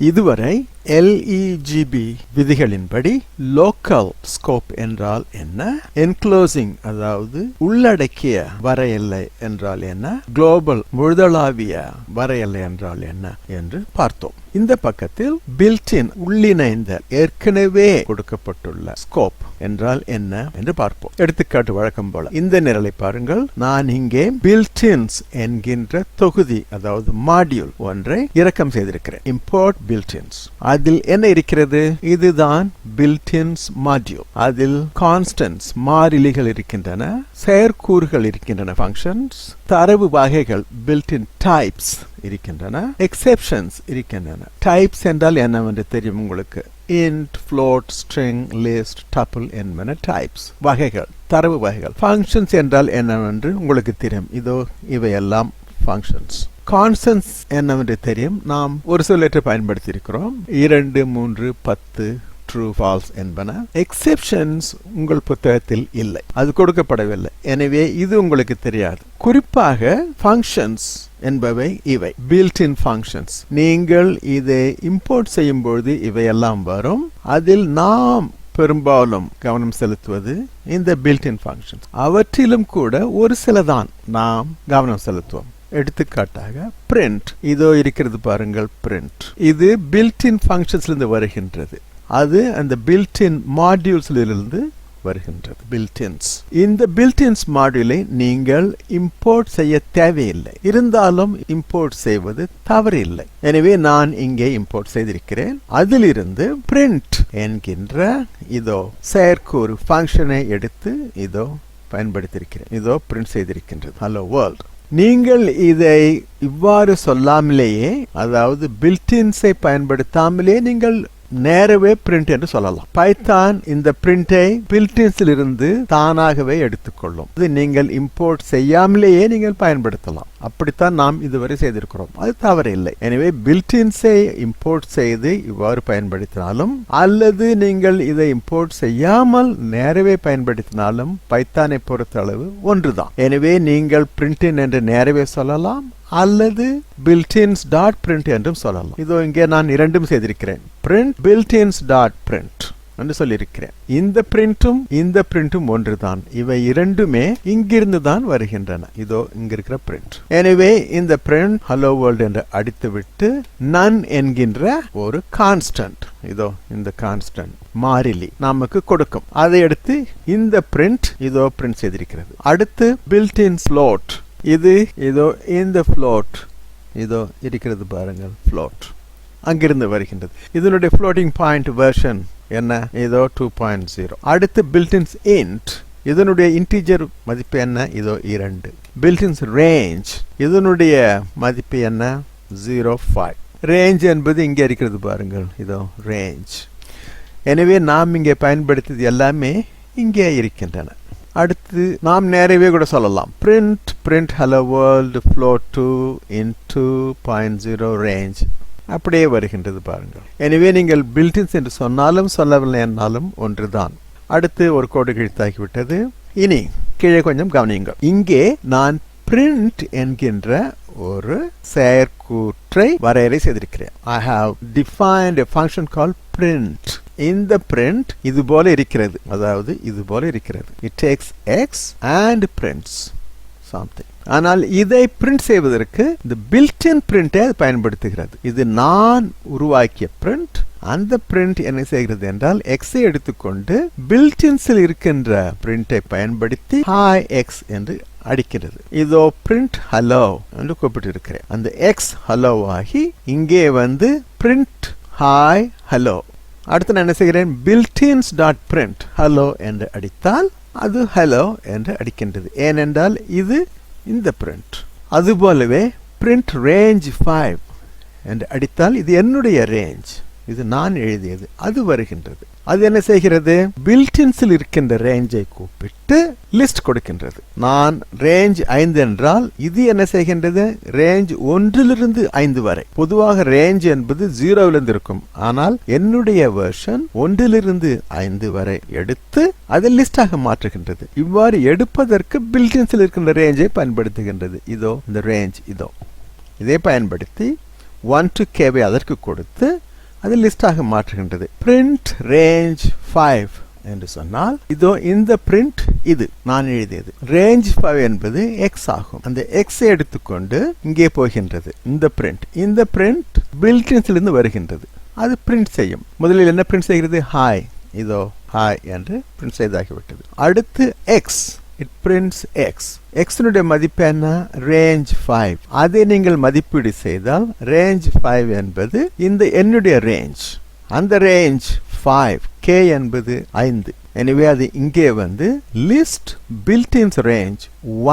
இதுவரை எல்இஜிபி விதிகளின்படி local scope என்றால் என்ன? என்க்ளோசிங் அதாவது உள்ளடக்கிய வரையெல்லை என்றால் என்ன? குளோபல் முழுதளாவிய வரையெல்லை என்றால் என்ன? என்று பார்த்தோம். இந்த பக்கத்தில் பில்டின் உள்ளிணைந்த ஏற்கனவே கொடுக்கப்பட்டுள்ள ஸ்கோப் என்றால் என்ன என்று பார்ப்போம். எடுத்துக்காட்டு வழக்கம் போல இந்த நிரலை பாருங்கள். நான் இங்கே பில்டின்ஸ் என்கின்ற தொகுதி அதாவது மாடியூல் ஒன்றை இறக்கம் செய்திருக்கிறேன். இம்போர்ட் பில்டின்ஸ் அதில் என்ன இருக்கிறது? இதுதான் பில்டின்ஸ் மாடியூல் அதில் கான்ஸ்டன்ஸ் மாறிலிகள் இருக்கின்றன செயற்கூறுகள் இருக்கின்றன ஃபங்க்ஷன்ஸ் தரவு வகைகள் பில்டின் டைப்ஸ் இருக்கின்றன எக்ஸெப்ஷன்ஸ் இருக்கின்றன. டைப்ஸ் என்றால் என்னவென்று தெரியும் உங்களுக்கு? Int float string list double என்பன டைப்ஸ் வகைகள் தரவு வகைகள். ஃபங்க்ஷன்ஸ் என்றால் என்னவென்று உங்களுக்கு தெரியும். இதோ இவையெல்லாம் ஃபங்க்ஷன்ஸ் கான்ஸ்டன்ஸ் என்னவென்று தெரியும்? நாம் ஒரு சொல்லற்றை பயன்படுத்தி இருக்கிறோம் இரண்டு மூன்று பத்து ட்ரூ ஃபால்ஸ் என்பன. எக்ஸெப்ஷன்ஸ் உங்கள் புத்தகத்தில் இல்லை. அது கொடுக்கப்படவில்லை. எனவே இது உங்களுக்கு தெரியாது. குறிப்பாக ஃபங்க்ஷன்ஸ் என்பவை இவை. பில்ட் இன் ஃபங்க்ஷன்ஸ் நீங்கள் இதை இம்போர்ட் செய்யும்பொழுது இவையெல்லாம் வரும். அதில் நாம் பெரும்பாலும் கவனம் செலுத்துவது இந்த பில்டின் ஃபங்க்ஷன்ஸ் அவற்றிலும் கூட ஒரு சிலதான் நாம் கவனம் செலுத்துவோம். எடுத்துக்காட்டாக பிரிண்ட் இதோ இருக்கிறது பாருங்கள் பிரிண்ட் இது பில்டின் ஃபங்க்ஷன்ஸ்லேருந்து வருகின்றது. அது அந்த பில்டின் மாடியூல்ஸ்லிருந்து வருகின்றது. பில்டின்ஸ் இந்த பில்டின்ஸ் மாடியூலை நீங்கள் இம்போர்ட் செய்ய தேவையில்லை. இருந்தாலும் இம்போர்ட் செய்வது தவறில்லை. எனவே நான் இங்கே இம்போர்ட் செய்திருக்கிறேன். அதிலிருந்து பிரிண்ட் என்கின்ற இதோ செயற்கூறு ஃபங்க்ஷனை எடுத்து இதோ பயன்படுத்தியிருக்கிறேன். இதோ பிரிண்ட் செய்திருக்கின்றது. ஹலோ வேர்ல்ட் நீங்கள் இதை இவ்வாறு சொல்லாமலேயே அதாவது பில்டின்ஸை பயன்படுத்தாமலே நீங்கள் நேரவே பிரிண்ட் என்று சொல்லலாம். பைத்தான் இந்த பிரிண்டை பில்டின்ஸில் இருந்து தானாகவே எடுத்துக்கொள்ளும். இது நீங்கள் இம்போர்ட் செய்யாமலேயே நீங்கள் பயன்படுத்தலாம். அப்படித்தான் நாம் இதுவரை செய்திருக்கிறோம். அது தவறில்லை. எனவே பில்டின்ஸை இம்போர்ட் செய்து இவ்வாறு பயன்படுத்தினாலும் அல்லது நீங்கள் இதை இம்போர்ட் செய்யாமல் நேரவே பயன்படுத்தினாலும் பைத்தானை பொறுத்த அளவு ஒன்றுதான். எனவே நீங்கள் பிரிண்டின் என்று நேரவே சொல்லலாம் அல்லது பில்டின்ஸ் டாட் பிரிண்ட் என்றும் சொல்லலாம். இதோ இங்கே நான் இரண்டும் செய்திருக்கிறேன். பிரிண்ட் பில்டின்ஸ் டாட் பிரிண்ட் என்று சொல்லியிருக்கிறேன். இந்த பிரிண்டும் இந்த பிரிண்டும் ஒன்றுதான். இவை இரண்டுமே இங்கிருந்து தான் வருகின்றன. இதோ இங்க இருக்கிற பிரிண்ட். எனவே இந்த பிரிண்ட் ஹலோ வேர்ல்ட் என்று அடித்துவிட்டு நன் என்கின்ற ஒரு கான்ஸ்டன்ட் இதோ இந்த கான்ஸ்டன்ட் மாறிலி நமக்கு கொடுக்கும். அதை எடுத்து இந்த பிரிண்ட் இதோ பிரிண்ட் செய்திருக்கிறது. அடுத்து பில்ட் இன் ஸ்லோட் இது இதோ இந்த ஃப்ளோட் இதோ இருக்கிறது பாருங்கள் ஃப்ளோட் அங்கிருந்து வருகின்றது. இதனுடைய ஃப்ளோட்டிங் பாயிண்ட் வெர்ஷன் என்ன? இதோ டூ பாயிண்ட் ஜீரோ அடுத்து பில்டின்ஸ் இன்ட் இதனுடைய இன்டீஜர் மதிப்பு என்ன? இதோ இரண்டு. பில்டின்ஸ் ரேஞ்ச் இதனுடைய மதிப்பு என்ன? ஜீரோ ஃபைவ் ரேஞ்ச் என்பது இங்கே இருக்கிறது பாருங்கள். இதோ ரேஞ்ச் எனவே நாம் இங்கே பயன்படுத்தியது எல்லாமே இங்கே இருக்கின்றன. அடுத்து நாம் நேரவே கூட சொல்லலாம். Print print hello world flow two in two point zero range அப்படியே வருகின்றது பாருங்கள். எனவே நீங்கள் பில்டின்ஸ் என்று சொன்னாலும் சொல்லவில்லை என்னாலும் ஒன்றுதான். அடுத்து ஒரு கோடு கிழித்தாகிவிட்டது. இனி கீழே கொஞ்சம் கவனியுங்கள். இங்கே நான் பிரிண்ட் என்கின்ற ஒரு செயற்கூற்றை வரையறை செய்திருக்கிறேன். I have defined a function call print இந்த பிரிண்ட் இது போல இருக்கிறது. அதாவது இது போல இருக்கிறது. It takes x and prints something ஆனால் இதை பிரிண்ட் செய்வதற்கு இந்த பில்டின் பிரிண்டை அது பயன்படுத்துகிறது. இது நான் உருவாக்கிய பிரிண்ட் அந்த பிரிண்ட் என்ன செய்கிறது என்றால் எக்ஸை எடுத்துக்கொண்டு பில்டின்ஸில் இருக்கின்ற பிரிண்டை பயன்படுத்தி ஹாய் எக்ஸ் என்று அடிக்கிறது. இதோ பிரிண்ட் ஹலோ என்று கூப்பிட்டு அந்த எக்ஸ் ஹலோ ஆகி இங்கே வந்து பிரிண்ட் ஹாய் ஹலோ அடுத்து நான் என்ன செய்கிறேன்? பில்டின்ஸ் டாட் பிரிண்ட் ஹலோ என்று அடித்தால் அது ஹலோ என்று அடிக்கின்றது. ஏனென்றால் இது இந்த பிரிண்ட் அதுபோலவே பிரிண்ட் ரேஞ்ச் ஃபைவ் என்று அடித்தால் இது என்னுடைய ரேஞ்ச் இது நான் எழுதியது. அது வருகின்றது. அது என்ன செய்கிறது? பில்டின்ஸில் இருக்கின்ற ரேஞ்சை கூப்பிட்டு லிஸ்ட் கொடுக்கின்றது. நான் ரேஞ்ச் ஐந்து என்றால் இது என்ன செய்கின்றது? ரேஞ்ச் ஒன்றிலிருந்து ஐந்து வரை. பொதுவாக ரேஞ்ச் என்பது ஜீரோவிலிருந்து இருக்கும். ஆனால் என்னுடைய வெர்ஷன் ஒன்றிலிருந்து ஐந்து வரை எடுத்து அதை லிஸ்டாக மாற்றுகின்றது. இவ்வாறு எடுப்பதற்கு பில்டின்ஸில் இருக்கின்ற ரேஞ்சை பயன்படுத்துகின்றது. இதோ இந்த ரேஞ்ச் இதோ. இதை பயன்படுத்தி ஒன் டு கேவை அதற்கு கொடுத்து அது லிஸ்டாக மாற்றுகின்றது. பிரிண்ட் ரேஞ்ச் ஃபைவ் என்று சொன்னால் இதோ இந்த பிரிண்ட் இது நான் எழுதியது. ரேஞ்ச் ஃபைவ் என்பது எக்ஸ் ஆகும். அந்த எக்ஸ் எடுத்துக்கொண்டு இங்கே போகின்றது. இந்த பிரிண்ட் இந்த பிரிண்ட் பில்டின்ஸிலிருந்து வருகின்றது. அது பிரிண்ட் செய்யும். முதலில் என்ன பிரிண்ட் செய்கிறது? ஹாய் இதோ ஹாய் என்று பிரிண்ட் செய்தாகிவிட்டது. அடுத்து எக்ஸ் இட் பிரிண்ட்ஸ் எக்ஸ் எக்ஸினுடைய மதிப்பு என்ன? ரேஞ்ச் ஃபைவ் அதை நீங்கள் மதிப்பீடு செய்தால் ரேஞ்ச் ஃபைவ் என்பது இந்த என்னுடைய ரேஞ்ச் அந்த ரேஞ்ச் ஃபைவ் கே என்பது ஐந்து. எனவே அது இங்கே வந்து list builtins range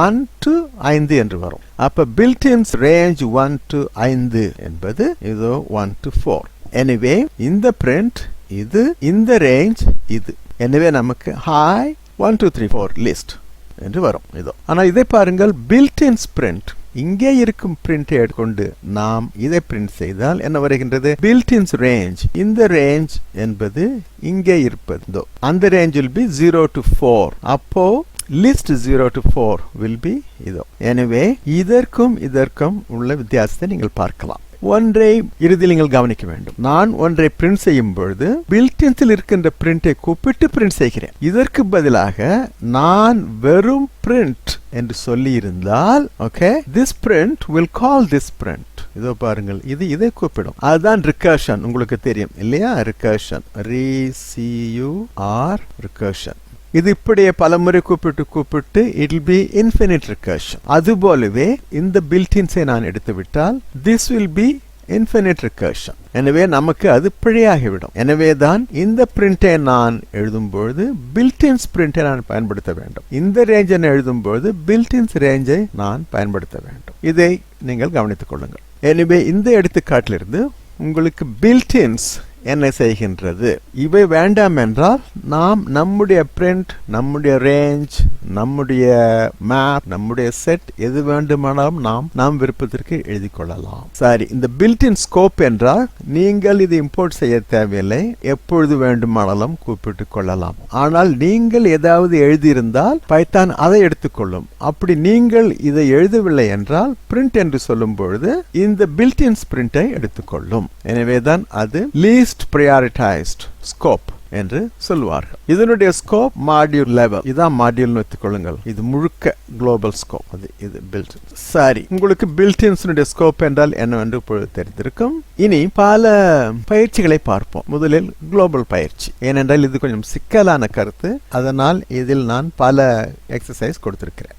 one to ஐந்து என்று வரும். அப்ப பில்டின்ஸ் ரேஞ்ச் ஒன் டு ஐந்து என்பது இதோ ஒன் டு ஃபோர் எனவே இந்த பிரிண்ட் இது இந்த ரேஞ்ச் இது. எனவே நமக்கு hi one two three four list என்று வரும். இதோ. ஆனால் இதை பாருங்கள் பில்டின் பிரிண்ட் இங்கே இருக்கும் பிரிண்டை எடுத்துக்கொண்டு நாம் இதை பிரிண்ட் செய்தால் என்ன வருகின்றது? பில்டின்ஸ் ரேஞ்ச் இந்த ரேஞ்ச் என்பது இங்கே இருப்பது. அந்த range will be zero to four அப்போ list zero to four will be இதோ. எனவே இதற்கும் இதற்கும் உள்ள வித்தியாசத்தை நீங்கள் பார்க்கலாம். ஒன்றை இறுதியில் நீங்கள் கவனிக்க வேண்டும். நான் ஒன்றை பிரிண்ட் செய்யும் பொழுது பில்டின்ஸில் இருக்கின்ற பிரிண்டை கூப்பிட்டு பிரிண்ட் செய்கிறேன். இதற்கு பதிலாக நான் வெறும் பிரிண்ட் என்று சொல்லி இருந்தால் okay this print will call this print இதோ பாருங்கள் இது இதை கூப்பிடும். அதுதான் ரிகர்ஷன் உங்களுக்கு தெரியும் இல்லையா? ரிகர்ஷன் ரிசியூ ஆர் ரிகர்ஷன் இது இப்படியே பலமுறை கூப்பிட்டு கூப்பிட்டு இட் பி இன்ஃபினிட் ரிகர்ஷன் அதுபோலவே இந்த பில்டின்ஸை நான் எடுத்துவிட்டால் this will be infinite recursion எனவே நமக்கு அது பிழையாகிவிடும். எனவே தான் இந்த பிரிண்டை நான் எழுதும் பொழுது பில்டின்ஸ் பிரிண்டை நான் பயன்படுத்த வேண்டும். இந்த ரேஞ்சை எழுதும் பொழுது பில்டின்ஸ் ரேஞ்சை நான் பயன்படுத்த வேண்டும். இதை நீங்கள் கவனித்துக் கொள்ளுங்கள். எனவே இந்த எடுத்துக்காட்டிலிருந்து உங்களுக்கு பில்டின்ஸ் என்ன செய்கின்றது? இவை வேண்டாம் என்றால் நாம் நம்முடைய பிரிண்ட் நம்முடைய ரேஞ்ச் நம்முடைய மேப் நம்முடைய செட் எது வேண்டுமானாலும் நாம் நாம் விருப்பத்திற்கு எழுதி கொள்ளலாம். சரி இந்த பில்டின் ஸ்கோப் என்றால் நீங்கள் இது இம்போர்ட் செய்ய தேவையில்லை. எப்பொழுது வேண்டுமானாலும் கூப்பிட்டு கொள்ளலாம். ஆனால் நீங்கள் ஏதாவது எழுதியிருந்தால் பைத்தான் அதை எடுத்துக்கொள்ளும் அப்படி நீங்கள் இதை எழுதவில்லை என்றால் பிரிண்ட் என்று சொல்லும் பொழுது இந்த பில்டின்ஸ் பிரிண்டை எடுத்துக்கொள்ளும். எனவேதான் அது லீஸ்ட் ப்ரையாரிட்டைஸ்ட் ஸ்கோப் என்று சொல்லுவார்கள் இதனுடைய ஸ்கோப் மாடியூல் லெவல் இதான் மாடியூல்னு வைத்துக்கொள்ளுங்கள். இது முழுக்க குளோபல் ஸ்கோப் அது இது பில்ட் சரி. உங்களுக்கு பில்டின்ஸினுடைய ஸ்கோப் என்றால் என்னவென்று இப்பொழுது தெரிந்திருக்கும். இனி பல பயிற்சிகளை பார்ப்போம். முதலில் குளோபல் பயிற்சி. ஏனென்றால் இது கொஞ்சம் சிக்கலான கருத்து. அதனால் இதில் நான் பல எக்ஸசைஸ் கொடுத்திருக்கிறேன்.